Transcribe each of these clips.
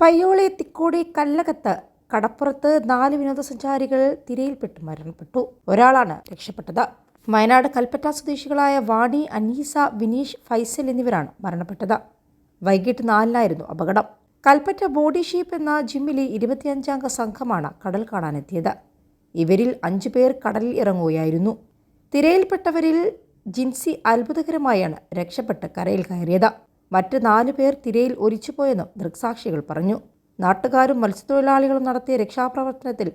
പയ്യോളി തിക്കോടി കല്ലകത്ത് കടപ്പുറത്ത് നാല് വിനോദസഞ്ചാരികൾ തിരയിൽപ്പെട്ട് മരണപ്പെട്ടു. ഒരാളാണ് രക്ഷപ്പെട്ടത്. വയനാട് കൽപ്പറ്റ സ്വദേശികളായ വാണി അനീസ വിനീഷ് ഫൈസൽ എന്നിവരാണ് മരണപ്പെട്ടത്. വൈകിട്ട് നാലിനായിരുന്നു അപകടം. കൽപ്പറ്റ ബോഡി ഷീപ്പ് എന്ന ജിമ്മിലെ ഇരുപത്തിയഞ്ചാംഗ സംഘമാണ് കടൽ കാണാനെത്തിയത്. ഇവരിൽ അഞ്ചു പേർ കടലിൽ ഇറങ്ങുകയായിരുന്നു. തിരയിൽപ്പെട്ടവരിൽ ജിൻസി അത്ഭുതകരമായാണ് രക്ഷപ്പെട്ട് കരയിൽ കയറിയത്. മറ്റ് നാലു പേർ തിരയിൽ ഒലിച്ചുപോയെന്നും ദൃക്സാക്ഷികൾ പറഞ്ഞു. നാട്ടുകാരും മത്സ്യത്തൊഴിലാളികളും നടത്തിയ രക്ഷാപ്രവർത്തനത്തിൽ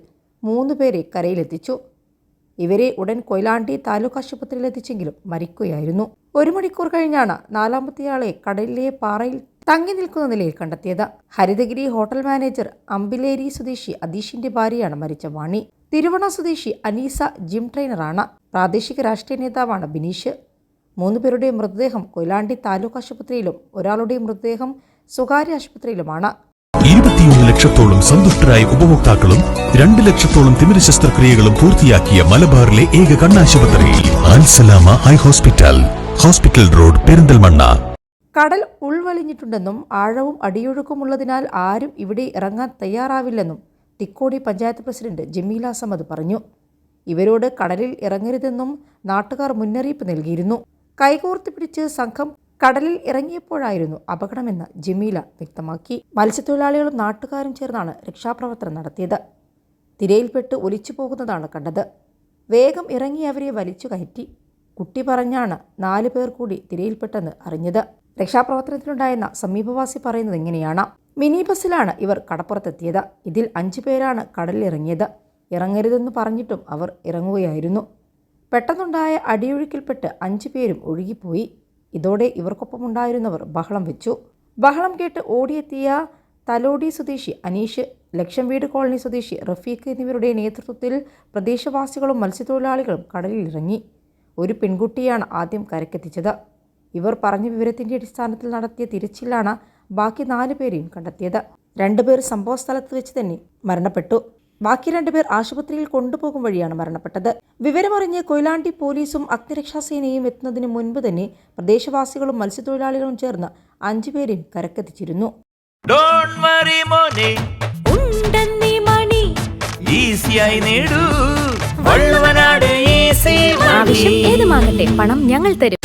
മൂന്ന് പേരെ കരയിലെത്തിച്ചു. ഇവരെ ഉടൻ കൊയിലാണ്ടി താലൂക്ക് ആശുപത്രിയിൽ എത്തിച്ചെങ്കിലും മരിക്കുകയായിരുന്നു. ഒരു മണിക്കൂർ കഴിഞ്ഞാണ് നാലാമത്തെയാളെ കടലിലെ പാറയിൽ തങ്ങി നിൽക്കുന്ന നിലയിൽ കണ്ടെത്തിയത്. ഹരിതഗിരി ഹോട്ടൽ മാനേജർ അമ്പിലേരി സ്വദേശി അദീഷിന്റെ ഭാര്യയാണ് മരിച്ച വാണി. തിരുവണ സ്വദേശി അനീസ ജിം ട്രെയിനറാണ്. പ്രാദേശിക രാഷ്ട്രീയ നേതാവാണ് ബിനീഷ്. മൂന്ന് പേരുടെ മൃതദേഹം കൊയിലാണ്ടി താലൂക്ക് ആശുപത്രിയിലും ഒരാളുടെ മൃതദേഹം സ്വകാര്യ ആശുപത്രിയിലുമാണ്. ഇരുപത്തിയൊന്ന് ലക്ഷത്തോളം സന്തുഷ്ടരായ ഉപഭോക്താക്കളും രണ്ട് ലക്ഷത്തോളം തിമിര ശസ്ത്രക്രിയകളും പൂർത്തിയാക്കിയ മലബാറിലെ ഏക കണ്ണാശുപത്രി Al Salama eye hospital hospital road Perinthalmanna. കടൽ ഉൾവലിഞ്ഞിട്ടുണ്ടെന്നും ആഴവും അടിയൊഴുക്കുമുള്ളതിനാൽ ആരും ഇവിടെ ഇറങ്ങാൻ തയ്യാറാവില്ലെന്നും തിക്കോടി പഞ്ചായത്ത് പ്രസിഡന്റ് ജമീല സമദ് പറഞ്ഞു. ഇവരോട് കടലിൽ ഇറങ്ങരുതെന്നും നാട്ടുകാർ മുന്നറിയിപ്പ് നൽകിയിരുന്നു. കൈകോർത്ത് പിടിച്ച് സംഘം കടലിൽ ഇറങ്ങിയപ്പോഴായിരുന്നു അപകടമെന്ന് ജമീല വ്യക്തമാക്കി. മത്സ്യത്തൊഴിലാളികളും നാട്ടുകാരും ചേർന്നാണ് രക്ഷാപ്രവർത്തനം നടത്തിയത്. തിരയിൽപ്പെട്ട് ഒലിച്ചു പോകുന്നതാണ് കണ്ടത്. വേഗം ഇറങ്ങി അവരെ വലിച്ചു കയറ്റി. കുട്ടി പറഞ്ഞാണ് നാല് പേർ കൂടി തിരയിൽപ്പെട്ടെന്ന് അറിഞ്ഞത്. രക്ഷാപ്രവർത്തനത്തിലുണ്ടായെന്ന സമീപവാസി പറയുന്നത് ഇങ്ങനെയാണ്. മിനി ബസ്സിലാണ് ഇവർ കടപ്പുറത്തെത്തിയത്. ഇതിൽ അഞ്ചു പേരാണ് കടലിൽ കടലിലിറങ്ങിയത്. ഇറങ്ങരുതെന്ന് പറഞ്ഞിട്ടും അവർ ഇറങ്ങുകയായിരുന്നു. പെട്ടെന്നുണ്ടായ അടിയൊഴുക്കിൽപ്പെട്ട് അഞ്ചു പേരും ഒഴുകിപ്പോയി. ഇതോടെ ഇവർക്കൊപ്പമുണ്ടായിരുന്നവർ ബഹളം വെച്ചു. ബഹളം കേട്ട് ഓടിയെത്തിയ തലോടി സ്വദേശി അനീഷ് ലക്ഷം വീട് കോളനി സ്വദേശി റഫീഖ് എന്നിവരുടെ നേതൃത്വത്തിൽ പ്രദേശവാസികളും മത്സ്യത്തൊഴിലാളികളും കടലിൽ ഇറങ്ങി ഒരു പെൺകുട്ടിയാണ് ആദ്യം കരക്കെത്തിച്ചത് ഇവർ പറഞ്ഞ വിവരത്തിന്റെ അടിസ്ഥാനത്തിൽ നടത്തിയ തിരച്ചിലാണ് ബാക്കി നാല് പേരെയും കണ്ടെത്തിയത്. രണ്ടുപേർ സംഭവ സ്ഥലത്ത് വെച്ച് തന്നെ മരണപ്പെട്ടു. ബാക്കി രണ്ടുപേർ ആശുപത്രിയിൽ കൊണ്ടുപോകും വഴിയാണ് മരണപ്പെട്ടത്. വിവരമറിഞ്ഞ് കൊയിലാണ്ടി പോലീസും അഗ്നിരക്ഷാസേനയും എത്തുന്നതിന് മുൻപ് തന്നെ പ്രദേശവാസികളും മത്സ്യത്തൊഴിലാളികളും ചേർന്ന് അഞ്ചുപേരെയും കരക്കെത്തിച്ചിരുന്നു. ഡോണ്ട് വറി മോനെ. ഉണ്ടെന്നീ മണി. ഈസിയായി നേടൂ. വള്ളുവനാട് ഈസി ആവശ്യം ഏതുമാകട്ടെ പണം ഞങ്ങൾ തരും.